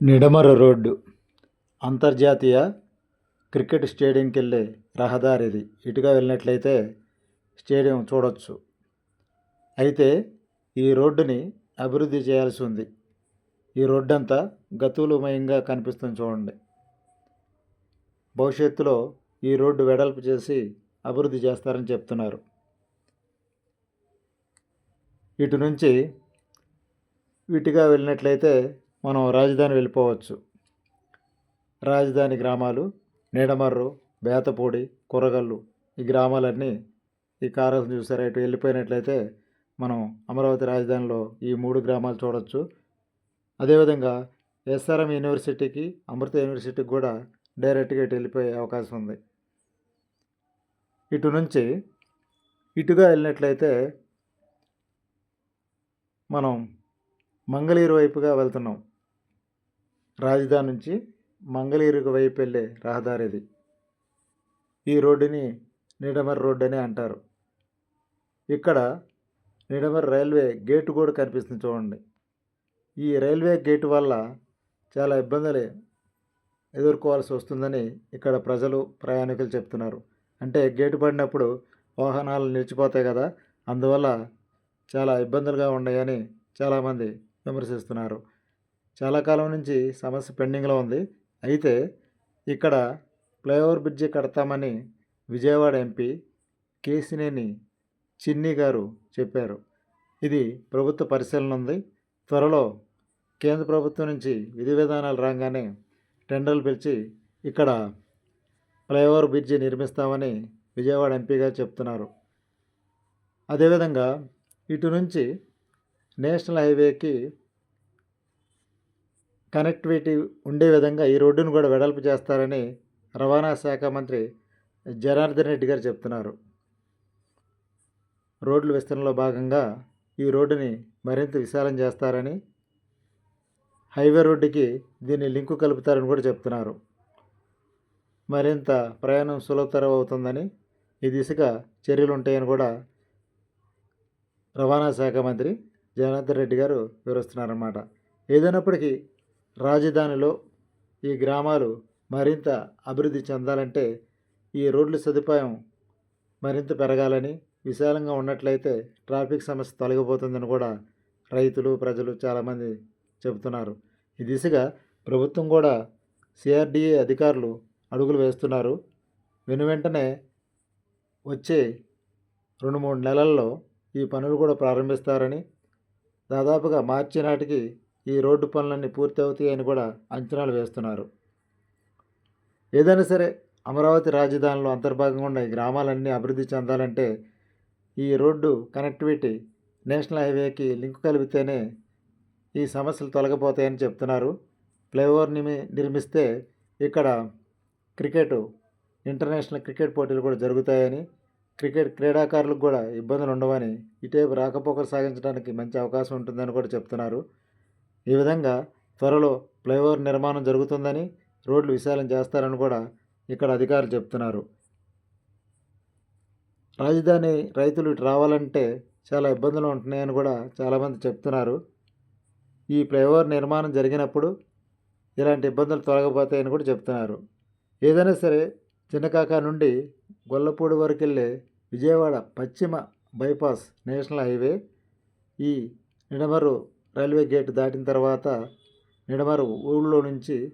నిడమర road. అంతర్జాతీయ cricket స్టేడియంకి వెళ్ళే రహదారి ఇది ఇటుగా వెళ్ళినట్లయితే స్టేడియం చూడవచ్చు అయితే ఈ రోడ్డుని అభివృద్ధి చేయాల్సి ఉంది. ఈ రోడ్డు అంతా గతులమయంగా కనిపిస్తుంది చూడండి. భవిష్యత్తులో ఈ రోడ్డు వెడల్పు చేసి అభివృద్ధి చేస్తారని చెప్తున్నారు. ఇటు నుంచి ఇటుగా వెళ్ళినట్లయితే మనం రాజధాని వెళ్ళిపోవచ్చు. రాజధాని గ్రామాలు నీడమర్రు బేతపూడి కూరగల్లు ఈ గ్రామాలన్నీ ఈ కారు చూసారా? ఇటు వెళ్ళిపోయినట్లయితే మనం అమరావతి రాజధానిలో ఈ మూడు గ్రామాలు చూడవచ్చు అదేవిధంగా ఎస్ఆర్ఎం యూనివర్సిటీకి అమృత యూనివర్సిటీకి కూడా డైరెక్ట్గా ఇటు వెళ్ళిపోయే అవకాశం ఉంది. ఇటు నుంచి ఇటుగా వెళ్ళినట్లయితే మనం మంగళగిరి వైపుగా వెళ్తున్నాం. రాజధాని నుంచి మంగళగిరికి వైపు వెళ్ళే రహదారి ఇది ఈ రోడ్డుని నిడమర్ రోడ్ అని అంటారు. ఇక్కడ నిడమర్ రైల్వే గేటు కూడా కనిపిస్తుంది చూడండి. ఈ రైల్వే గేటు వల్ల చాలా ఇబ్బందులు ఎదుర్కోవాల్సి వస్తుందని ఇక్కడ ప్రజలు ప్రయాణికులు చెప్తున్నారు. అంటే గేటు పడినప్పుడు వాహనాలు నిలిచిపోతాయి కదా అందువల్ల చాలా ఇబ్బందులుగా ఉన్నాయని చాలామంది విమర్శిస్తున్నారు. చాలా కాలం నుంచి సమస్య పెండింగ్లో ఉంది. అయితే ఇక్కడ ఫ్లైఓవర్ బ్రిడ్జి కడతామని విజయవాడ ఎంపీ కేసినేని చిన్ని గారు చెప్పారు. ఇది ప్రభుత్వ పరిశీలన ఉంది. త్వరలో కేంద్ర ప్రభుత్వం నుంచి విధి విధానాలు రాగానే టెండర్లు పిలిచి ఇక్కడ ఫ్లైఓవర్ బ్రిడ్జి నిర్మిస్తామని విజయవాడ ఎంపీగా చెప్తున్నారు. అదేవిధంగా ఇటు నుంచి నేషనల్ హైవేకి కనెక్టివిటీ ఉండే విధంగా ఈ రోడ్డును కూడా వెడల్పు చేస్తారని రవాణా శాఖ మంత్రి జనార్దన్ రెడ్డి గారు చెప్తున్నారు. రోడ్ల విస్తరణలో భాగంగా ఈ రోడ్డుని మరింత విశాలం చేస్తారని హైవే రోడ్డుకి దీన్ని లింకు కలుపుతారని కూడా చెప్తున్నారు. మరింత ప్రయాణం సులభతరం అవుతుందని ఈ దిశగా చర్యలు ఉంటాయని కూడా రవాణా శాఖ మంత్రి జనార్దన్ రెడ్డి గారు వివరిస్తున్నారన్నమాట. ఏదైనప్పటికీ రాజధానిలో ఈ గ్రామాలు మరింత అభివృద్ధి చెందాలంటే ఈ రోడ్ల సదుపాయం మరింత పెరగాలని విశాలంగా ఉన్నట్లయితే ట్రాఫిక్ సమస్య తొలగిపోతుందని కూడా రైతులు ప్రజలు చాలామంది చెబుతున్నారు. ఈ దిశగా ప్రభుత్వం కూడా సిఆర్డిఏ అధికారులు అడుగులు వేస్తున్నారు. వెను వెంటనే వచ్చే రెండు మూడు నెలల్లో ఈ పనులు కూడా ప్రారంభిస్తారని దాదాపుగా మార్చి నాటికి ఈ రోడ్డు పనులన్నీ పూర్తి అవుతాయని కూడా అంచనాలు వేస్తున్నారు. ఏదైనా సరే అమరావతి రాజధానిలో అంతర్భాగంగా ఉన్న ఈ గ్రామాలన్నీ అభివృద్ధి చెందాలంటే ఈ రోడ్డు కనెక్టివిటీ నేషనల్ హైవేకి లింకు కలిపితేనే ఈ సమస్యలు తొలగిపోతాయని చెప్తున్నారు. ఫ్లైఓవర్ నిర్మిస్తే ఇక్కడ క్రికెట్ ఇంటర్నేషనల్ క్రికెట్ పోటీలు కూడా జరుగుతాయని క్రికెట్ క్రీడాకారులకు కూడా ఇబ్బందులు ఉండవని ఇటే రాకపోకలు సాగించడానికి మంచి అవకాశం ఉంటుందని కూడా చెప్తున్నారు. ఈ విధంగా త్వరలో ఫ్లైఓవర్ నిర్మాణం జరుగుతుందని రోడ్లు విశాలం చేస్తారని కూడా ఇక్కడ అధికారులు చెప్తున్నారు. రాజధాని రైతులు ఇటు రావాలంటే చాలా ఇబ్బందులు ఉంటున్నాయని కూడా చాలామంది చెప్తున్నారు. ఈ ఫ్లైఓవర్ నిర్మాణం జరిగినప్పుడు ఇలాంటి ఇబ్బందులు తొలగిపోతాయని కూడా చెప్తున్నారు. ఏదైనా సరే చిన్నకాక నుండి గొల్లపూడి వరకు వెళ్ళే విజయవాడ పశ్చిమ బైపాస్ నేషనల్ హైవే ఈ నిడమరు రైల్వే గేట్ దాటిన తర్వాత నిడమరు ఊళ్ళో నుంచి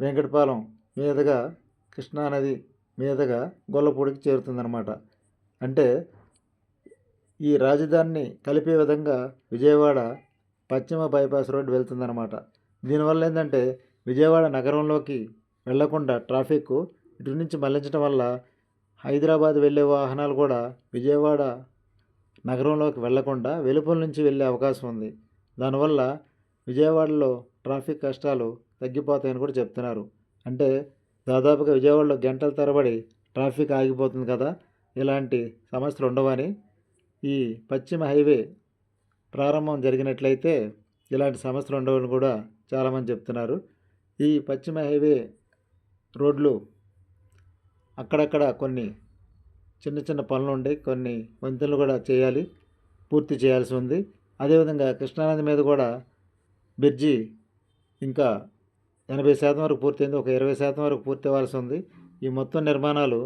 వెంకటపాలెం మీదుగా కృష్ణానది మీదుగా గొల్లపూడికి చేరుతుందన్నమాట. అంటే ఈ రాజధానిని కలిపే విధంగా విజయవాడ పశ్చిమ బైపాస్ రోడ్డు వెళ్తుందన్నమాట. దీనివల్ల ఏంటంటే విజయవాడ నగరంలోకి వెళ్ళకుండా ట్రాఫిక్ ఇటు నుంచి మళ్ళించడం వల్ల హైదరాబాద్ వెళ్ళే వాహనాలు కూడా విజయవాడ నగరంలోకి వెళ్ళకుండా వెలుపల నుంచి వెళ్ళే అవకాశం ఉంది. దానివల్ల విజయవాడలో ట్రాఫిక్ కష్టాలు తగ్గిపోతాయని కూడా చెప్తున్నారు. అంటే దాదాపుగా విజయవాడలో గంటల తరబడి ట్రాఫిక్ ఆగిపోతుంది కదా ఇలాంటి సమస్యలు ఉండవని ఈ పశ్చిమ హైవే ప్రారంభం జరిగినట్లయితే ఇలాంటి సమస్యలు ఉండవని కూడా చాలామంది చెప్తున్నారు. ఈ పశ్చిమ హైవే రోడ్లు అక్కడక్కడ కొన్ని చిన్న చిన్న పనులు ఉండి కొన్ని వంతెనలు కూడా చేయాలి పూర్తి చేయాల్సి ఉంది. అదేవిధంగా కృష్ణానది మీద కూడా బ్రిడ్జి ఇంకా ఎనభై శాతం వరకు పూర్తయింది ఒక ఇరవై శాతం వరకు పూర్తి అవ్వాల్సి ఉంది. ఈ మొత్తం నిర్మాణాలు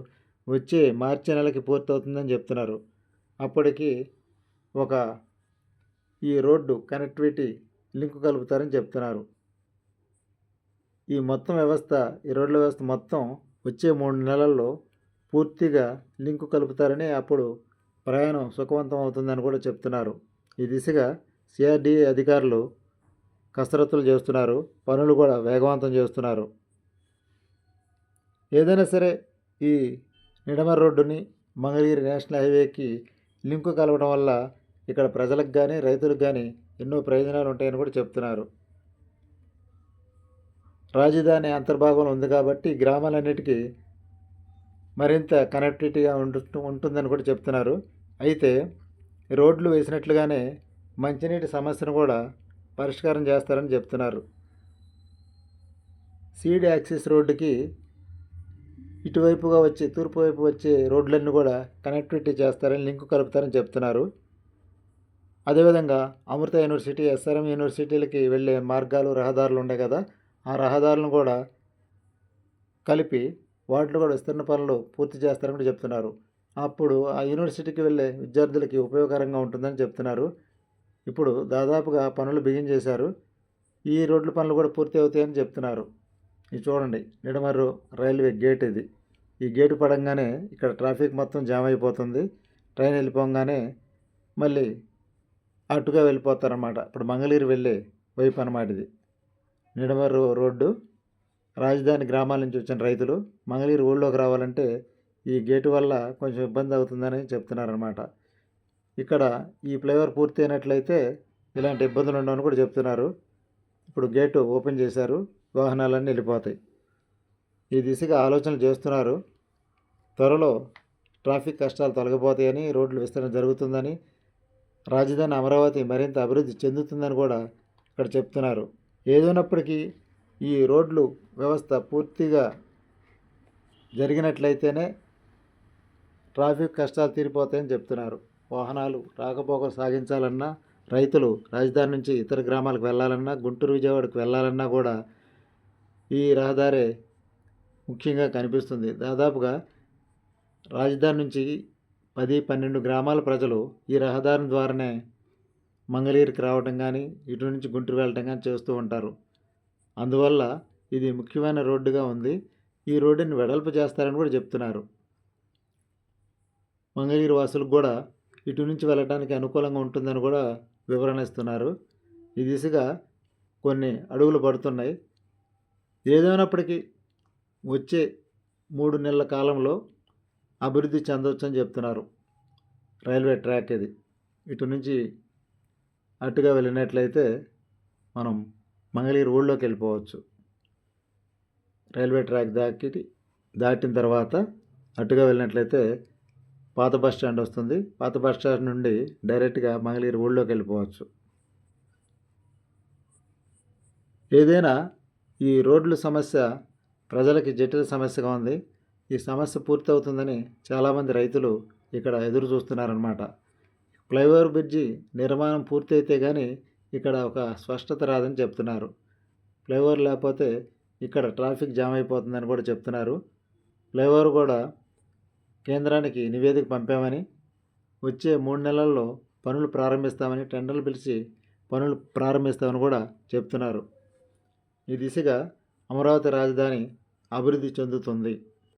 వచ్చే మార్చి నెలకి పూర్తవుతుందని చెప్తున్నారు. అప్పటికి ఒక ఈ రోడ్డు కనెక్టివిటీ లింక్ కలుపుతారని చెప్తున్నారు. ఈ మొత్తం వ్యవస్థ ఈ రోడ్ల వ్యవస్థ మొత్తం వచ్చే మూడు నెలల్లో పూర్తిగా లింకు కలుపుతారని అప్పుడు ప్రయాణం సుఖవంతం అవుతుందని కూడా చెప్తున్నారు. ఈ దిశగా సిఆర్డీఏ అధికారులు కసరత్తులు చేస్తున్నారు. పనులు కూడా వేగవంతం చేస్తున్నారు. ఏదైనా సరే ఈ నిడమర్ రోడ్డుని మంగళగిరి నేషనల్ హైవేకి లింకు కలవడం వల్ల ఇక్కడ ప్రజలకు కానీ రైతులకు కానీ ఎన్నో ప్రయోజనాలు ఉంటాయని కూడా చెప్తున్నారు. రాజధాని అంతర్భాగంలో ఉంది కాబట్టి గ్రామాలన్నిటికీ మరింత కనెక్టివిటీగా ఉంటు ఉంటుందని కూడా చెప్తున్నారు. అయితే రోడ్లు వేసినట్లుగానే మంచినీటి సమస్యను కూడా పరిష్కారం చేస్తారని చెప్తున్నారు. సీడ్ యాక్సిస్ రోడ్డుకి ఇటువైపుగా వచ్చే తూర్పు వైపు వచ్చే రోడ్లన్నీ కూడా కనెక్టివిటీ చేస్తారని లింకు కలుపుతారని చెప్తున్నారు. అదేవిధంగా అమృత యూనివర్సిటీ ఎస్ఆర్ఎం యూనివర్సిటీలకి వెళ్ళే మార్గాలు రహదారులు ఉన్నాయి కదా ఆ రహదారులను కూడా కలిపి వాటిలో కూడా విస్తరణ పనులు పూర్తి చేస్తారని కూడా చెప్తున్నారు. అప్పుడు ఆ యూనివర్సిటీకి వెళ్ళే విద్యార్థులకి ఉపయోగకరంగా ఉంటుందని చెప్తున్నారు. ఇప్పుడు దాదాపుగా పనులు బిగిన్ చేశారు. ఈ రోడ్ల పనులు కూడా పూర్తి అవుతాయని చెప్తున్నారు. ఇది చూడండి నిడమర్రు రైల్వే గేట్ ఇది. ఈ గేటు పడంగానే ఇక్కడ ట్రాఫిక్ మొత్తం జామ్ అయిపోతుంది. ట్రైన్ వెళ్ళిపోగానే మళ్ళీ అటుగా వెళ్ళిపోతారన్నమాట. ఇప్పుడు మంగళగిరి వెళ్ళే వైపు అన్నమాట ఇది. నిడమర్రు రోడ్డు. రాజధాని గ్రామాల నుంచి వచ్చిన రైతులు మంగళగిరి ఊళ్ళోకి రావాలంటే ఈ గేటు వల్ల కొంచెం ఇబ్బంది అవుతుందని చెప్తున్నారనమాట ఇక్కడ ఈ ఫ్లైఓవర్ పూర్తి అయినట్లయితే ఇలాంటి ఇబ్బందులు ఉండవని కూడా చెప్తున్నారు. ఇప్పుడు గేటు ఓపెన్ చేశారు వాహనాలన్నీ వెళ్ళిపోతాయి. ఈ దిశగా ఆలోచనలు చేస్తున్నారు. త్వరలో ట్రాఫిక్ కష్టాలు తొలగిపోతాయని రోడ్లు విస్తరణ జరుగుతుందని రాజధాని అమరావతి మరింత అభివృద్ధి చెందుతుందని కూడా ఇక్కడ చెప్తున్నారు. ఏదైనప్పటికీ ఈ రోడ్లు వ్యవస్థ పూర్తిగా జరిగినట్లయితేనే ట్రాఫిక్ కష్టాలు తీరిపోతాయని చెప్తున్నారు. వాహనాలు రాకపోకలు సాగించాలన్నా రైతులు రాజధాని నుంచి ఇతర గ్రామాలకు వెళ్ళాలన్నా గుంటూరు విజయవాడకు వెళ్ళాలన్నా కూడా ఈ రహదారే ముఖ్యంగా కనిపిస్తుంది. దాదాపుగా రాజధాని నుంచి పది పన్నెండు గ్రామాల ప్రజలు ఈ రహదారి ద్వారానే మంగళగిరికి రావడం కానీ ఇటు నుంచి గుంటూరు వెళ్ళటం కానీ చేస్తూ ఉంటారు. అందువల్ల ఇది ముఖ్యమైన రోడ్డుగా ఉంది. ఈ రోడ్డుని వెడల్పు చేస్తారని కూడా చెప్తున్నారు. మంగళగిరి వాసులకు కూడా ఇటు నుంచి వెళ్ళడానికి అనుకూలంగా ఉంటుందని కూడా వివరణ ఇస్తున్నారు. ఈ దిశగా కొన్ని అడుగులు పడుతున్నాయి. ఏదైనప్పటికీ వచ్చే మూడు నెలల కాలంలో అభివృద్ధి చెందవచ్చని చెప్తున్నారు. రైల్వే ట్రాక్ ఇది. ఇటు నుంచి అటుగా వెళ్ళినట్లయితే మనం మంగళగిరి ఊళ్ళోకి వెళ్ళిపోవచ్చు. రైల్వే ట్రాక్ దాటి దాటిన తర్వాత అటుగా వెళ్ళినట్లయితే పాత బస్ స్టాండ్ వస్తుంది. పాత బస్ స్టాండ్ నుండి డైరెక్ట్గా మంగళగిరి ఊళ్ళోకి వెళ్ళిపోవచ్చు. ఏదైనా ఈ రోడ్ల సమస్య ప్రజలకి జటిల సమస్యగా ఉంది. ఈ సమస్య పూర్తవుతుందని చాలామంది రైతులు ఇక్కడ ఎదురు చూస్తున్నారన్నమాట. ఫ్లైఓవర్ బ్రిడ్జి నిర్మాణం పూర్తయితే కానీ ఇక్కడ ఒక స్పష్టత రాదని చెప్తున్నారు. ఫ్లైఓవర్ లేకపోతే ఇక్కడ ట్రాఫిక్ జామ్ అయిపోతుందని కూడా చెప్తున్నారు. ఫ్లైఓవర్ కూడా కేంద్రానికి నివేదిక పంపామని వచ్చే మూడు నెలల్లో పనులు ప్రారంభిస్తామని టెండర్లు పిలిచి పనులు ప్రారంభిస్తామని కూడా చెప్తున్నారు. ఈ దిశగా అమరావతి రాజధాని అభివృద్ధి చెందుతుంది.